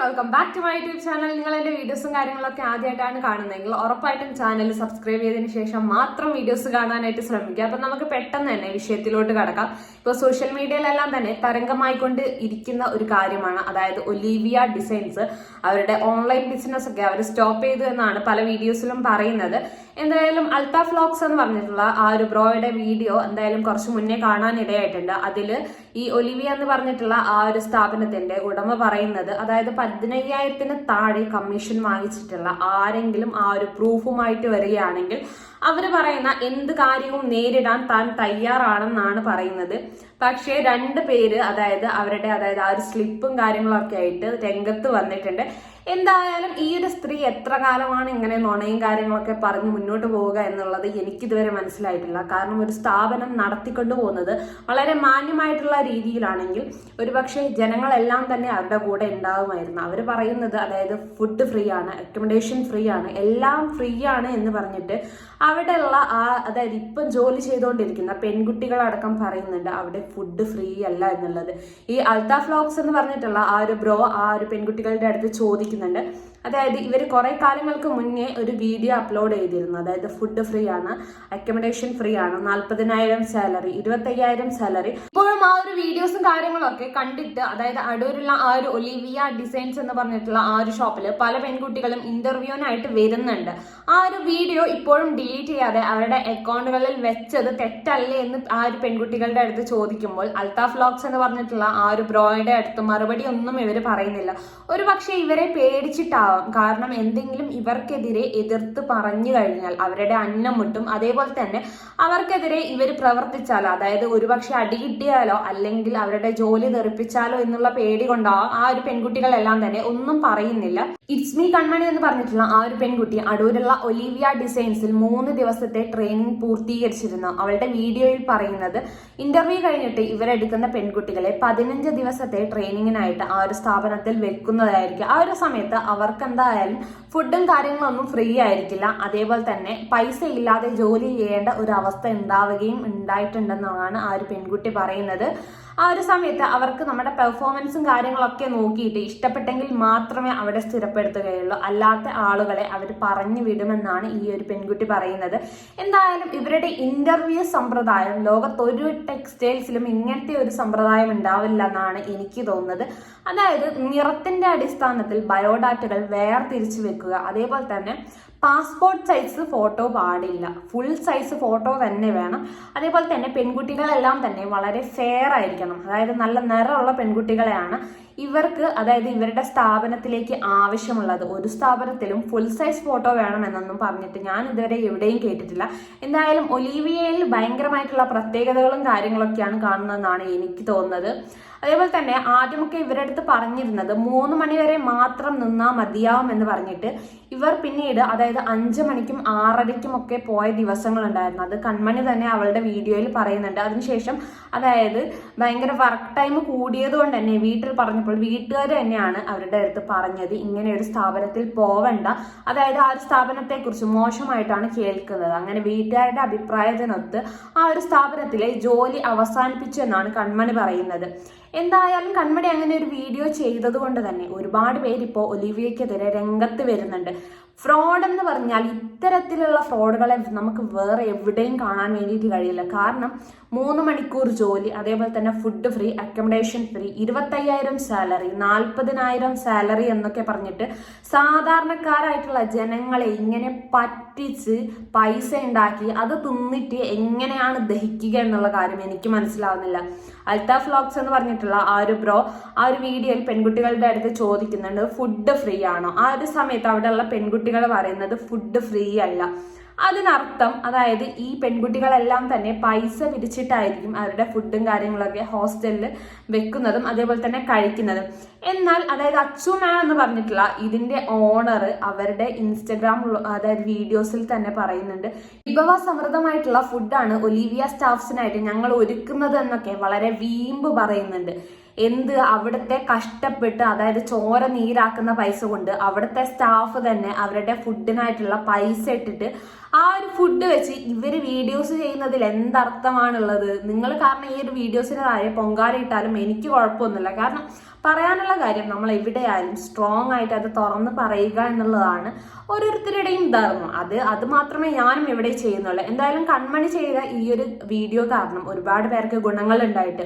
Welcome back to my YouTube channel നിങ്ങൾ എന്റെ വീഡിയോസും കാര്യങ്ങളൊക്കെ ആദ്യമായിട്ടാണ് കാണുന്നതെങ്കിൽ ഉറപ്പായിട്ടും ചാനൽ സബ്സ്ക്രൈബ് ചെയ്തതിന് ശേഷം മാത്രം വീഡിയോസ് കാണാനായിട്ട് ശ്രമിക്കുക. അപ്പൊ നമുക്ക് പെട്ടെന്ന് തന്നെ വിഷയത്തിലോട്ട് കടക്കാം. ഇപ്പോൾ സോഷ്യൽ മീഡിയയിലെല്ലാം തന്നെ തരംഗമായിക്കൊണ്ട് ഇരിക്കുന്ന ഒരു കാര്യമാണ്. അതായത് ഒലീവിയ ഡിസൈൻസ് അവരുടെ ഓൺലൈൻ ബിസിനസ് ഒക്കെ അവർ സ്റ്റോപ്പ് ചെയ്തു എന്നാണ് പല വീഡിയോസിലും പറയുന്നത്. എന്തായാലും അൾട്ടാ ഫ്ലോക്സ് എന്ന് പറഞ്ഞിട്ടുള്ള ആ ഒരു ബ്രോയുടെ വീഡിയോ എന്തായാലും കുറച്ച് മുന്നേ കാണാനിടയായിട്ടുണ്ട്. അതിൽ ഈ ഒലിവിയ എന്ന് പറഞ്ഞിട്ടുള്ള ആ ഒരു സ്ഥാപനത്തിന്റെ ഉടമ പറയുന്നത് അതായത് പതിനയ്യായിരത്തിന് താഴെ കമ്മീഷൻ വാങ്ങിച്ചിട്ടുള്ള ആരെങ്കിലും ആ ഒരു പ്രൂഫുമായിട്ട് വരികയാണെങ്കിൽ അവർ പറയുന്ന എന്ത് കാര്യവും നേരിടാൻ താൻ തയ്യാറാണെന്നാണ് പറയുന്നത്. പക്ഷേ രണ്ട് പേര് അതായത് അവരുടെ അതായത് ആ ഒരു സ്ലിപ്പും കാര്യങ്ങളൊക്കെ ആയിട്ട് രംഗത്ത് വന്നിട്ടുണ്ട്. എന്തായാലും ഈ ഒരു സ്ത്രീ എത്ര കാലമാണ് ഇങ്ങനെ നുണയും കാര്യങ്ങളൊക്കെ പറഞ്ഞ് മുന്നോട്ട് പോവുക എന്നുള്ളത് എനിക്കിതുവരെ മനസ്സിലായിട്ടില്ല. കാരണം ഒരു സ്ഥാപനം നടത്തിക്കൊണ്ടു പോകുന്നത് വളരെ മാന്യമായിട്ടുള്ള രീതിയിലാണെങ്കിൽ ഒരുപക്ഷെ ജനങ്ങളെല്ലാം തന്നെ അവരുടെ കൂടെ ഉണ്ടാകുമായിരുന്നു അവർ പറയുന്നത് അതായത് ഫുഡ് ഫ്രീ ആണ് അക്കോമഡേഷൻ ഫ്രീ ആണ് എല്ലാം ഫ്രീ ആണ് എന്ന് പറഞ്ഞിട്ട് അവിടെയുള്ള ആ അതായത് ഇപ്പം ജോലി ചെയ്തുകൊണ്ടിരിക്കുന്ന പെൺകുട്ടികളടക്കം പറയുന്നുണ്ട് അവിടെ ഫുഡ് ഫ്രീ അല്ല എന്നുള്ളത്. ഈ അൽത്ത ഫ്ലോക്സ് എന്ന് പറഞ്ഞിട്ടുള്ള ആ ഒരു ബ്രോ ആ ഒരു പെൺകുട്ടികളുടെ അടുത്ത് ചോദിക്കുന്നുണ്ട് അതായത് ഇവർ കുറേ കാലങ്ങൾക്ക് മുന്നേ ഒരു വീഡിയോ അപ്ലോഡ് ചെയ്തിരുന്നു. അതായത് ഫുഡ് ഫ്രീ ആണ് അക്കോമഡേഷൻ ഫ്രീ ആണ് നാൽപ്പതിനായിരം സാലറി ഇരുപത്തയ്യായിരം സാലറി ഇപ്പോഴും ആ ഒരു വീഡിയോസും കാര്യങ്ങളൊക്കെ കണ്ടിട്ട് അതായത് അടൂരുള്ള ആ ഒരു ഒലിവിയ ഡിസൈൻസ് എന്ന് പറഞ്ഞിട്ടുള്ള ആ ഒരു ഷോപ്പിൽ പല പെൺകുട്ടികളും ഇന്റർവ്യൂവിനായിട്ട് വരുന്നുണ്ട്. ആ ഒരു വീഡിയോ ഇപ്പോഴും ഡിലീറ്റ് ചെയ്യാതെ അവരുടെ അക്കൗണ്ടുകളിൽ വെച്ചത് തെറ്റല്ലേ എന്ന് ആ ഒരു പെൺകുട്ടികളുടെ അടുത്ത് ചോദിക്കുമ്പോൾ അൽത്താഫ് വ്ലോഗ്സ് എന്ന് പറഞ്ഞിട്ടുള്ള ആ ഒരു ബ്രോയുടെ അടുത്ത് മറുപടി ഒന്നും ഇവർ പറയുന്നില്ല. ഒരു പക്ഷേ ഇവരെ പേടിച്ചിട്ടാവാം. കാരണം എന്തെങ്കിലും ഇവർക്കെതിരെ എതിർത്ത് പറഞ്ഞു കഴിഞ്ഞാൽ അവരുടെ അന്നം മുട്ടും. അതേപോലെ തന്നെ അവർക്കെതിരെ ഇവർ പ്രവർത്തിച്ചാൽ അതായത് ഒരുപക്ഷെ അടി കിട്ടിയാലോ അല്ലെങ്കിൽ അവരുടെ ജോലി തെറിപ്പിച്ചാലോ എന്നുള്ള പേടി കൊണ്ടോ ആ ഒരു പെൺകുട്ടികളെല്ലാം തന്നെ ഒന്നും പറയുന്നില്ല. ഇറ്റ്സ് മീ കൺമണി എന്ന് പറഞ്ഞിട്ടുള്ള ആ ഒരു പെൺകുട്ടി അടൂരുള്ള ഒലിവിയ ഡിസൈൻസിൽ മൂന്ന് ദിവസത്തെ ട്രെയിനിങ് പൂർത്തീകരിച്ചിരുന്നു. അവളുടെ വീഡിയോയിൽ പറയുന്നത് ഇന്റർവ്യൂ കഴിഞ്ഞിട്ട് ഇവരെടുക്കുന്ന പെൺകുട്ടികളെ പതിനഞ്ച് ദിവസത്തെ ട്രെയിനിങ്ങിനായിട്ട് ആ ഒരു സ്ഥാപനത്തിൽ വെക്കുന്നതായിരിക്കും. ആ ഒരു സമയത്ത് അവർക്ക് എന്തായാലും ഫുഡും കാര്യങ്ങളൊന്നും ഫ്രീ ആയിരിക്കില്ല. അതേപോലെ തന്നെ പൈസ ഇല്ലാതെ ജോലി ചെയ്യേണ്ട ഒരു അവസ്ഥ ഉണ്ടാവുകയും ഉണ്ടായിട്ടുണ്ടെന്നാണ് ആ ഒരു പെൺകുട്ടി പറയുന്നത്. പറയുന്നത്. ആ ഒരു സമയത്ത് അവർക്ക് നമ്മുടെ പെർഫോമൻസും കാര്യങ്ങളൊക്കെ നോക്കിയിട്ട് ഇഷ്ടപ്പെട്ടെങ്കിൽ മാത്രമേ അവിടെ സ്ഥിരപ്പെടുത്തുകയുള്ളൂ. അല്ലാത്ത ആളുകളെ അവർ പറഞ്ഞു വിടുമെന്നാണ് ഈ ഒരു പെൺകുട്ടി പറയുന്നത്. എന്തായാലും ഇവരുടെ ഇന്റർവ്യൂ സമ്പ്രദായം ലോകത്തൊരു ടെക്സ്റ്റൈൽസിലും ഇങ്ങനത്തെ ഒരു സമ്പ്രദായം ഉണ്ടാവില്ല എന്നാണ് എനിക്ക് തോന്നുന്നത്. അതായത് നിറത്തിന്റെ അടിസ്ഥാനത്തിൽ ബയോഡാറ്റകൾ വേർതിരിച്ചു വെക്കുക. അതേപോലെ തന്നെ പാസ്പോർട്ട് സൈസ് ഫോട്ടോ പാടില്ല. ഫുൾ സൈസ് ഫോട്ടോ തന്നെ വേണം. അതേപോലെ തന്നെ പെൺകുട്ടികളെല്ലാം തന്നെ വളരെ ഫെയർ ആയിരിക്കണം. അതായത് നല്ല നിറമുള്ള പെൺകുട്ടികളെയാണ് ഇവർക്ക് അതായത് ഇവരുടെ സ്ഥാപനത്തിലേക്ക് ആവശ്യമുള്ളത്. ഒരു സ്ഥാപനത്തിലും ഫുൾ സൈസ് ഫോട്ടോ വേണമെന്നൊന്നും പറഞ്ഞിട്ട് ഞാൻ ഇതുവരെ എവിടെയും കേട്ടിട്ടില്ല. എന്തായാലും ഒലീവിയയിൽ ഭയങ്കരമായിട്ടുള്ള പ്രത്യേകതകളും കാര്യങ്ങളൊക്കെയാണ് കാണുന്നതെന്നാണ് എനിക്ക് തോന്നുന്നത്. അതേപോലെ തന്നെ ആദ്യമൊക്കെ ഇവരുടെ അടുത്ത് പറഞ്ഞിരുന്നത് മൂന്ന് മണിവരെ മാത്രം നിന്നാൽ മതിയാവും എന്ന് പറഞ്ഞിട്ട് ഇവർ പിന്നീട് അതായത് അഞ്ച് മണിക്കും ആറരയ്ക്കും ഒക്കെ പോയ ദിവസങ്ങളുണ്ടായിരുന്നു. അത് കൺമണി തന്നെ അവളുടെ വീഡിയോയിൽ പറയുന്നുണ്ട്. അതിനുശേഷം അതായത് ഭയങ്കര വർക്ക് ടൈം കൂടിയത് കൊണ്ട് തന്നെ വീട്ടിൽ പറഞ്ഞപ്പോൾ വീട്ടുകാർ തന്നെയാണ് അവരുടെ അടുത്ത് പറഞ്ഞത് ഇങ്ങനെ ഒരു സ്ഥാപനത്തിൽ പോവണ്ട. അതായത് ആ ഒരു സ്ഥാപനത്തെക്കുറിച്ച് മോശമായിട്ടാണ് കേൾക്കുന്നത്. അങ്ങനെ വീട്ടുകാരുടെ അഭിപ്രായത്തിനൊത്ത് ആ ഒരു സ്ഥാപനത്തിലെ ജോലി അവസാനിപ്പിച്ചു എന്നാണ് കൺമണി പറയുന്നത്. എന്തായാലും കൺമടി അങ്ങനെ ഒരു വീഡിയോ ചെയ്തത് കൊണ്ട് തന്നെ ഒരുപാട് പേരിപ്പോൾ ഒലിവിയക്കെതിരെ രംഗത്ത് വരുന്നുണ്ട്. ഫ്രോഡ് എന്ന് പറഞ്ഞാൽ ഇത്തരത്തിലുള്ള ഫ്രോഡുകളെ നമുക്ക് വേറെ എവിടെയും കാണാൻ വേണ്ടിയിട്ട് കഴിയില്ല. കാരണം മൂന്ന് മണിക്കൂർ ജോലി അതേപോലെ തന്നെ ഫുഡ് ഫ്രീ അക്കോമഡേഷൻ ഫ്രീ ഇരുപത്തയ്യായിരം സാലറി നാൽപ്പതിനായിരം സാലറി എന്നൊക്കെ പറഞ്ഞിട്ട് സാധാരണക്കാരായിട്ടുള്ള ജനങ്ങളെ ഇങ്ങനെ പറ്റിച്ച് പൈസ ഉണ്ടാക്കി അത് തിന്നിട്ട് എങ്ങനെയാണ് ദഹിക്കുക എന്നുള്ള കാര്യം എനിക്ക് മനസ്സിലാവുന്നില്ല. അൽതാഫ് ഫ്ലോക്സ് എന്ന് പറഞ്ഞിട്ടുള്ള ആ ഒരു ബ്രോ ആ ഒരു വീഡിയോയിൽ പെൺകുട്ടികളുടെ അടുത്ത് ചോദിക്കുന്നുണ്ട് ഫുഡ് ഫ്രീ ആണോ? ആ ഒരു സമയത്ത് അവിടെയുള്ള പെൺകുട്ടികൾ പറയുന്നത് ഫുഡ് ഫ്രീ അല്ല. അതിനർത്ഥം അതായത് ഈ പെൺകുട്ടികളെല്ലാം തന്നെ പൈസ പിരിച്ചിട്ടായിരിക്കും അവരുടെ ഫുഡും കാര്യങ്ങളൊക്കെ ഹോസ്റ്റലിൽ വെക്കുന്നതും അതേപോലെ തന്നെ കഴിക്കുന്നതും. എന്നാൽ അതായത് അച്ചു മാം എന്ന് പറഞ്ഞിട്ടുള്ള ഇതിന്റെ ഓണർ അവരുടെ ഇൻസ്റ്റഗ്രാം അതായത് വീഡിയോസിൽ തന്നെ പറയുന്നുണ്ട്. വിഭവ സമൃദ്ധമായിട്ടുള്ള ഫുഡാണ് ഒലീവിയ സ്റ്റാഫ്സിനായിട്ട് ഞങ്ങൾ ഒരുക്കുന്നത് എന്നൊക്കെ വളരെ വീമ്പ് പറയുന്നുണ്ട്. എന്ത് അവിടുത്തെ കഷ്ടപ്പെട്ട് അതായത് ചോര നീരാക്കുന്ന പൈസ കൊണ്ട് അവിടുത്തെ സ്റ്റാഫ് തന്നെ അവരുടെ ഫുഡിനായിട്ടുള്ള പൈസ ഇട്ടിട്ട് ആ ഒരു ഫുഡ് വെച്ച് ഇവർ വീഡിയോസ് ചെയ്യുന്നതിൽ എന്തർത്ഥമാണുള്ളത്? നിങ്ങൾ കാരണം ഈ ഒരു വീഡിയോസിന് താഴെ പൊങ്കാല ഇട്ടാലും എനിക്ക് കുഴപ്പമൊന്നുമില്ല. കാരണം പറയാനുള്ള കാര്യം നമ്മൾ എവിടെയായാലും സ്ട്രോങ് ആയിട്ട് അത് തുറന്ന് പറയുക എന്നുള്ളതാണ് ഓരോരുത്തരുടെയും ധർമ്മം. അത് അത് മാത്രമേ ഞാനും ഇവിടെ ചെയ്യുന്നുള്ളൂ. എന്തായാലും കൺമണി ചെയ്ത ഈ ഒരു വീഡിയോ കാരണം ഒരുപാട് പേർക്ക് ഗുണങ്ങൾ ഉണ്ടായിട്ട്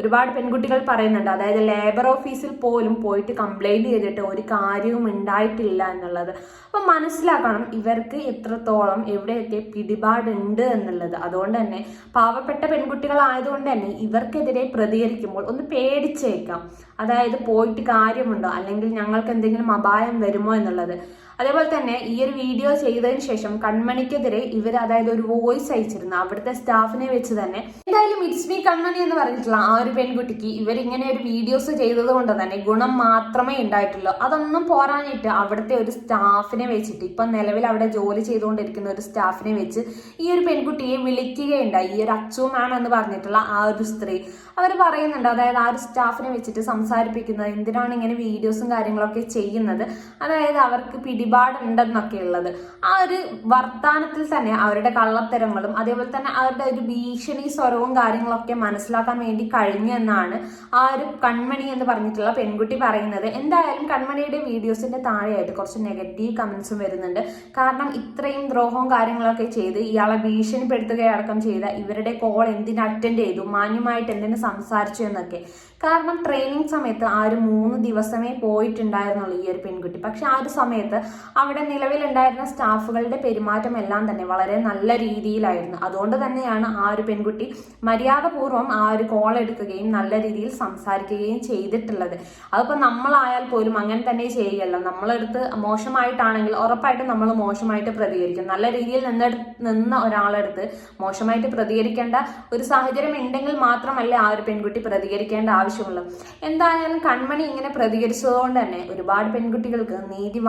ഒരുപാട് പെൺകുട്ടികൾ പറയുന്നുണ്ട്. അതായത് ലേബർ ഓഫീസിൽ പോലും പോയിട്ട് കംപ്ലൈന്റ് ചെയ്തിട്ട് ഒരു കാര്യവും ഉണ്ടായിട്ടില്ല എന്നുള്ളത്. അപ്പൊ മനസ്സിലാക്കണം ഇവർക്ക് എത്രത്തോളം എവിടെയൊക്കെ പിടിപാടുണ്ട് എന്നുള്ളത്. അതുകൊണ്ട് തന്നെ പാവപ്പെട്ട പെൺകുട്ടികളായതുകൊണ്ട് തന്നെ ഇവർക്കെതിരെ പ്രതികരിക്കുമ്പോൾ ഒന്ന് പേടിച്ചേക്കാം. അതായത് പോയിട്ട് കാര്യമുണ്ടോ? അല്ലെങ്കിൽ ഞങ്ങൾക്ക് എന്തെങ്കിലും അപായം വരുമോ എന്നുള്ളത്? അതേപോലെ തന്നെ ഈ ഒരു വീഡിയോ ചെയ്തതിന് ശേഷം കൺമണിക്കെതിരെ ഇവർ അതായത് ഒരു വോയിസ് അയച്ചിരുന്നു. അവിടുത്തെ സ്റ്റാഫിനെ വെച്ച് തന്നെ. എന്തായാലും ഇറ്റ്സ് മീ കൺമണി എന്ന് പറഞ്ഞിട്ടുള്ള ആ ഒരു പെൺകുട്ടിക്ക് ഇവരിങ്ങനെ ഒരു വീഡിയോസ് ചെയ്തത് കൊണ്ട് തന്നെ ഗുണം മാത്രമേ ഉണ്ടായിട്ടുള്ളൂ. അതൊന്നും പോരാഞ്ഞിട്ട് അവിടുത്തെ ഒരു സ്റ്റാഫിനെ വെച്ചിട്ട് ഇപ്പം നിലവിൽ അവിടെ ജോലി ചെയ്തുകൊണ്ടിരിക്കുന്ന ഒരു സ്റ്റാഫിനെ വെച്ച് ഈ ഒരു പെൺകുട്ടിയെ വിളിക്കുകയുണ്ടായി. ഈ ഒരു അച്ചു മാം എന്ന് പറഞ്ഞിട്ടുള്ള ആ ഒരു സ്ത്രീ. അവർ പറയുന്നുണ്ട് അതായത് ആ ഒരു സ്റ്റാഫിനെ വെച്ചിട്ട് സംസാരിപ്പിക്കുന്നത് എന്തിനാണ് ഇങ്ങനെ വീഡിയോസും കാര്യങ്ങളൊക്കെ ചെയ്യുന്നത്? അതായത് അവർക്ക് പിടിപാടുണ്ടെന്നൊക്കെ ഉള്ളത് ആ ഒരു വർത്താനത്തിൽ തന്നെ അവരുടെ കള്ളത്തരങ്ങളും അതേപോലെ തന്നെ അവരുടെ ഒരു ഭീഷണി സ്വരവും കാര്യങ്ങളൊക്കെ മനസ്സിലാക്കാൻ വേണ്ടി കഴിഞ്ഞു എന്നാണ് ആ ഒരു കൺമണി എന്ന് പറഞ്ഞിട്ടുള്ള പെൺകുട്ടി പറയുന്നത്. എന്തായാലും കൺമണിയുടെ വീഡിയോസിന്റെ താഴെയായിട്ട് കുറച്ച് നെഗറ്റീവ് കമന്റ്സും വരുന്നുണ്ട്. കാരണം ഇത്രയും ദ്രോഹവും കാര്യങ്ങളൊക്കെ ചെയ്ത് ഇയാളെ ഭീഷണിപ്പെടുത്തുകയടക്കം ചെയ്ത ഇവരുടെ കോൾ എന്തിനു അറ്റൻഡ് ചെയ്തു മാന്യമായിട്ട് എന്തിനു സംസാരിച്ചു എന്നൊക്കെ. കാരണം ട്രെയിനിങ് സമയത്ത് ആ ഒരു മൂന്ന് ദിവസമേ പോയിട്ടുണ്ടായിരുന്നുള്ളൂ ഈ ഒരു പെൺകുട്ടി. പക്ഷെ ആ ഒരു സമയത്ത് അവിടെ നിലവിലുണ്ടായിരുന്ന സ്റ്റാഫുകളുടെ പെരുമാറ്റം എല്ലാം തന്നെ വളരെ നല്ല രീതിയിലായിരുന്നു. അതുകൊണ്ട് തന്നെയാണ് ആ ഒരു പെൺകുട്ടി മര്യാദപൂർവം ആ ഒരു കോൾ എടുക്കുകയും നല്ല രീതിയിൽ സംസാരിക്കുകയും ചെയ്തിട്ടുള്ളത്. അതിപ്പോൾ നമ്മളായാൽ പോലും അങ്ങനെ തന്നെ ചെയ്യുകയല്ല നമ്മളെടുത്ത് മോശമായിട്ടാണെങ്കിൽ ഉറപ്പായിട്ടും നമ്മൾ മോശമായിട്ട് പ്രതികരിക്കും. നല്ല രീതിയിൽ നിന്ന നിന്ന ഒരാളെടുത്ത് മോശമായിട്ട് പ്രതികരിക്കേണ്ട ഒരു സാഹചര്യം ഉണ്ടെങ്കിൽ മാത്രമല്ലേ ആ ഒരു പെൺകുട്ടി പ്രതികരിക്കേണ്ട ആവശ്യമുള്ളൂ. എന്തായാലും കൺമണി ഇങ്ങനെ പ്രതികരിച്ചതുകൊണ്ട് തന്നെ ഒരുപാട് പെൺകുട്ടികൾക്ക് നീതി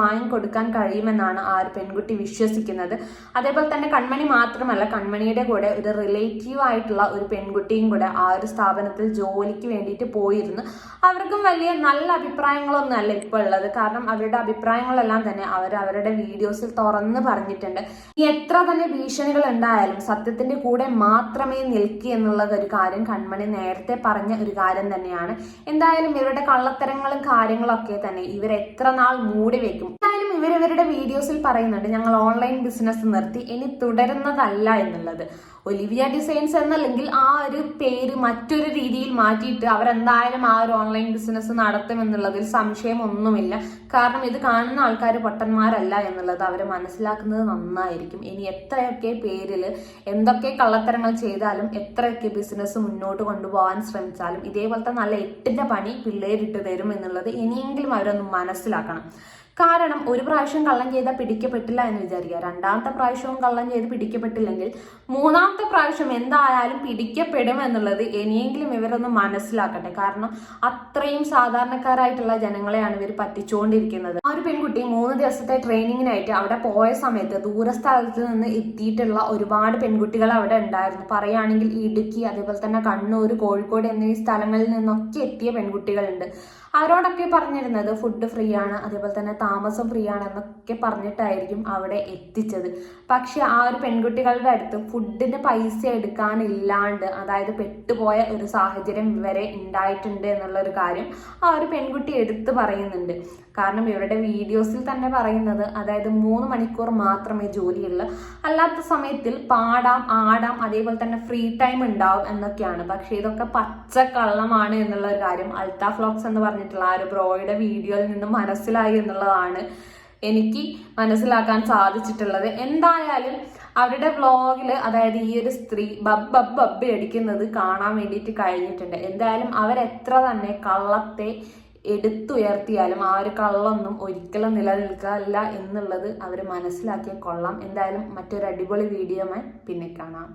വാങ്ങിക്കൊടുക്കാൻ കഴിയുമെന്നാണ് ആ ഒരു പെൺകുട്ടി വിശ്വസിക്കുന്നത്. അതേപോലെ തന്നെ കൺമണി മാത്രമല്ല കൺമണിയുടെ കൂടെ ഒരു റിലേറ്റീവ് ആയിട്ടുള്ള ഒരു പെൺകുട്ടിയും കൂടെ ആ ഒരു സ്ഥാപനത്തിൽ ജോലിക്ക് വേണ്ടിയിട്ട് പോയിരുന്നു. അവർക്കും വലിയ നല്ല അഭിപ്രായങ്ങളൊന്നും അല്ല ഇപ്പോൾ ഉള്ളത്. കാരണം അവരുടെ അഭിപ്രായങ്ങളെല്ലാം തന്നെ അവർ അവരുടെ വീഡിയോസിൽ തുറന്ന് പറഞ്ഞിട്ടുണ്ട്. എത്ര തന്നെ ഭീഷണികൾ ഉണ്ടായാലും സത്യത്തിന്റെ കൂടെ മാത്രമേ നിൽക്കൂ എന്നുള്ള ഒരു കാര്യം കൺമണി നേരത്തെ പറഞ്ഞ ഒരു കാര്യം തന്നെയാണ്. എന്തായാലും ഇവരുടെ കള്ളത്തരങ്ങളും കാര്യങ്ങളൊക്കെ തന്നെ ഇവർ എത്ര നാൾ മൂടി വെക്കും എന്തായാലും ഇവർ വീഡിയോസിൽ പറയുന്നുണ്ട് ഞങ്ങൾ ഓൺലൈൻ ബിസിനസ് നിർത്തി ഇനി തുടരുന്നതല്ല എന്നുള്ളത്. ഒലിവിയ ഡിസൈൻസ് എന്നല്ലെങ്കിൽ ആ ഒരു പേര് മറ്റൊരു രീതിയിൽ മാറ്റിയിട്ട് അവരെന്തായാലും ആ ഒരു ഓൺലൈൻ ബിസിനസ് നടത്തും എന്നുള്ളതിൽ സംശയമൊന്നുമില്ല കാരണം ഇത് കാണുന്ന ആൾക്കാർ പൊട്ടന്മാരല്ല എന്നുള്ളത് അവർ മനസ്സിലാക്കുന്നത് നന്നായിരിക്കും. ഇനി എത്രയൊക്കെ പേരിൽ എന്തൊക്കെ കള്ളത്തരങ്ങൾ ചെയ്താലും എത്രയൊക്കെ ബിസിനസ് മുന്നോട്ട് കൊണ്ടുപോകാൻ ശ്രമിച്ചാലും ഇതേപോലത്തെ നല്ല എട്ടിന്റെ പണി പിള്ളേരിട്ട് തരും എന്നുള്ളത് ഇനിയെങ്കിലും അവരൊന്ന് മനസ്സിലാക്കണം. കാരണം ഒരു പ്രാവശ്യം കള്ളം ചെയ്താൽ പിടിക്കപ്പെട്ടില്ല എന്ന് വിചാരിക്കുക. രണ്ടാമത്തെ പ്രാവശ്യവും കള്ളം ചെയ്ത് പിടിക്കപ്പെട്ടില്ലെങ്കിൽ മൂന്നാമത്തെ പ്രാവശ്യം എന്തായാലും പിടിക്കപ്പെടും എന്നുള്ളത് ഇനിയെങ്കിലും ഇവരൊന്ന് മനസ്സിലാക്കട്ടെ. കാരണം അത്രയും സാധാരണക്കാരായിട്ടുള്ള ജനങ്ങളെയാണ് ഇവർ പറ്റിച്ചുകൊണ്ടിരിക്കുന്നത് ആ ഒരു പെൺകുട്ടി മൂന്ന് ദിവസത്തെ ട്രെയിനിങ്ങിനായിട്ട് അവിടെ പോയ സമയത്ത് ദൂരസ്ഥലത്ത് നിന്ന് എത്തിയിട്ടുള്ള ഒരുപാട് പെൺകുട്ടികൾ അവിടെ ഉണ്ടായിരുന്നു. പറയുകയാണെങ്കിൽ ഇടുക്കി അതേപോലെ തന്നെ കണ്ണൂർ കോഴിക്കോട് എന്നീ സ്ഥലങ്ങളിൽ നിന്നൊക്കെ എത്തിയ പെൺകുട്ടികളുണ്ട്. അവരോടൊക്കെ പറഞ്ഞിരുന്നത് ഫുഡ് ഫ്രീ ആണ് അതേപോലെ തന്നെ താമസം ഫ്രീ ആണ് എന്നൊക്കെ പറഞ്ഞിട്ടായിരിക്കും അവിടെ എത്തിച്ചത്. പക്ഷെ ആ ഒരു പെൺകുട്ടികളുടെ അടുത്ത് ഫുഡിന് പൈസ എടുക്കാനില്ലാണ്ട് അതായത് പെട്ടുപോയ ഒരു സാഹചര്യം വരെ ഉണ്ടായിട്ടുണ്ട് എന്നുള്ളൊരു കാര്യം ആ ഒരു പെൺകുട്ടി എടുത്തു പറയുന്നുണ്ട്. കാരണം ഇവരുടെ വീഡിയോസിൽ തന്നെ പറയുന്നത് അതായത് മൂന്ന് മണിക്കൂർ മാത്രമേ ജോലിയുള്ളൂ. അല്ലാത്ത സമയത്തിൽ പാടാം ആടാം അതേപോലെ തന്നെ ഫ്രീ ടൈം ഉണ്ടാവും എന്നൊക്കെയാണ്. പക്ഷേ ഇതൊക്കെ പച്ചക്കള്ളമാണ് എന്നുള്ള ഒരു കാര്യം അൾത്താ ഫ്ലോക്സ് എന്ന് പറഞ്ഞിട്ടുള്ള ആ ഒരു ബ്രോയുടെ വീഡിയോയിൽ നിന്ന് മനസ്സിലായി എന്നുള്ളതാണ് എനിക്ക് മനസ്സിലാക്കാൻ സാധിച്ചിട്ടുള്ളത്. എന്തായാലും അവരുടെ വ്ളോഗിൽ അതായത് ഈ ഒരു സ്ത്രീ ബബ് ബബ് അടിക്കുന്നത് കാണാൻ വേണ്ടിയിട്ട് കഴിഞ്ഞിട്ടുണ്ട്. എന്തായാലും അവരെത്ര തന്നെ കള്ളത്തെ എടുത്തുയർത്തിയാലും ആ ഒരു കള്ളൊന്നും ഒരിക്കലും നിലനിൽക്കില്ല എന്നുള്ളത് അവർ മനസ്സിലാക്കിയ കൊള്ളാം. എന്തായാലും മറ്റൊരു അടിപൊളി വീഡിയോ പിന്നെ കാണാം.